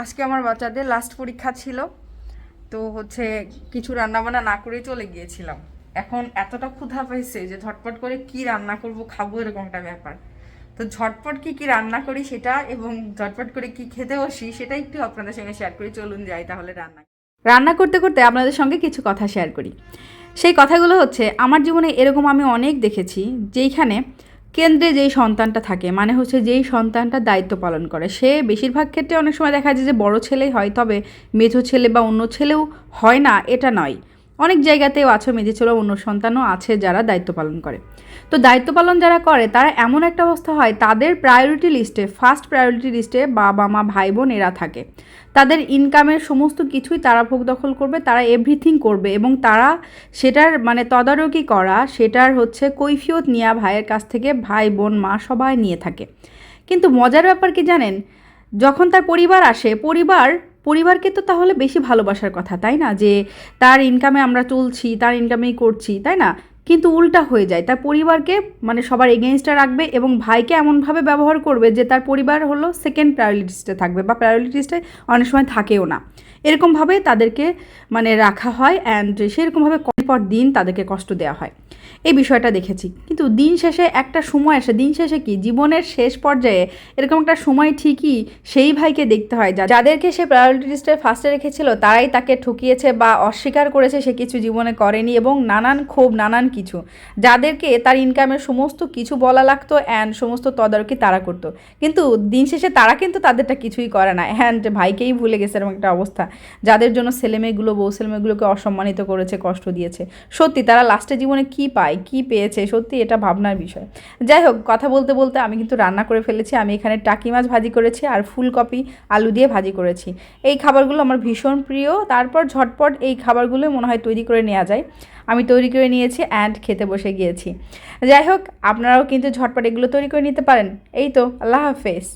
আজকে আমার বাচ্চাদের লাস্ট পরীক্ষা ছিল। তো হচ্ছে কিছু রান্নাবান্না না করে চলে গিয়েছিলাম। এখন এতটা ক্ষুধা পাইছে যে ঝটপট করে কি রান্না করব, খাব এরকম একটা ব্যাপার। তো ঝটপট কি কি রান্না করি সেটা এবং ঝটপট করে কি খেতে বসি সেটা একটু আপনাদের সঙ্গে শেয়ার করি। চলুন যাই তাহলে রান্না। রান্না করতে করতে আপনাদের সঙ্গে কিছু কথা শেয়ার করি। সেই কথাগুলো হচ্ছে, আমার জীবনে এরকম আমি অনেক দেখেছি যেইখানে কেন্দ্রে যেই সন্তানটা থাকে মানে হচ্ছে যেই সন্তানটা দায়িত্ব পালন করে, সে বেশিরভাগ ক্ষেত্রে অনেক সময় দেখা যায় যে বড় ছেলেই হয়, তবে মেঝো ছেলে বা অন্য ছেলেও হয় না, এটা নয়। অনেক জায়গাতেও আছে মেঝে ছেলে অন্য সন্তানও আছে যারা দায়িত্ব পালন করে। তো দায়িত্ব পালন যারা করে, তারা এমন একটা অবস্থা হয়, তাদের প্রায়োরিটি লিস্টে ফার্স্ট প্রায়োরিটি লিস্টে বাবা, মা, ভাই, বোন এরা থাকে। তাদের ইনকামের সমস্ত কিছুই তারা ভোগ দখল করবে, তারা এভরিথিং করবে এবং তারা সেটার মানে তদারকি করা, সেটার হচ্ছে কৈফিয়ত নেওয়া ভাইয়ের কাছ থেকে ভাই, বোন, মা সবাই নিয়ে থাকে। কিন্তু মজার ব্যাপার কি জানেন? যখন তার পরিবার আসে, পরিবার পরিবারকে তো তাহলে বেশি ভালোবাসার কথা, তাই না? যে তার ইনকামে আমরা চলছি, তার ইনকামেই করছি, তাই না? কিন্তু উল্টা হয়ে যায়। তার পরিবারকে মানে সবার এগেনস্টে রাখবে এবং ভাইকে এমনভাবে ব্যবহার করবে যে তার পরিবার হলো সেকেন্ড প্রায়োরিটিসটা থাকবে বা প্রায়োরিটিসটা অনেক সময় থাকেও না। এরকমভাবে তাদেরকে মানে রাখা হয় অ্যান্ড সেরকমভাবে পর দিন তাদেরকে কষ্ট দেওয়া হয়। এই বিষয়টা দেখেছি। কিন্তু দিন শেষে একটা সময় আসে। দিন শেষে কি? জীবনের শেষ পর্যায়ে এরকম একটা সময় ঠিকই সেই ভাইকে দেখতে হয়। যাদেরকে সে প্রায়োরিটি লিস্টে ফার্স্টে রেখেছিল, তারাই তাকে ঠকিয়েছে বা অস্বীকার করেছে সে কিছু জীবনে করেনি এবং নানান ক্ষোভ, নানান কিছু। যাদেরকে তার ইনকামের সমস্ত কিছু বলা লাগতো অ্যান্ড সমস্ত তদারকি তারা করতো। কিন্তু দিন শেষে তারা কিন্তু তাদেরটা কিছুই করে না। অ্যান্ড ভাইকেই ভুলে গেছে এরকম একটা অবস্থা। যাদের জন্য ছেলেমেয়েগুলো, বউ ছেলেমেয়েগুলোকে অসম্মানিত করেছে, কষ্ট দিয়েছে। সত্যি, তারা লাস্টে জীবনে কি পায়, কি পেয়েছে, সত্যি এটা ভাবনার বিষয়। যাই হোক, কথা বলতে বলতে আমি কিন্তু রান্না করে ফেলেছি, আমি এখানে টাকি মাছ ভাজি করেছি আর ফুলকপি, আলু দিয়ে ভাজি করেছি। এই খাবারগুলো আমার ভীষণ প্রিয়, তারপর ঝটপট এই খাবারগুলো মনে হয় তৈরি করে নেওয়া যায়। আমি তৈরি করে নিয়েছি অ্যান্ড খেতে বসে গিয়েছি। যাই হোক, আপনারাও কিন্তু ঝটপট এগুলো তৈরি করে নিতে পারেন। এই তো, আল্লাহ হাফেজ।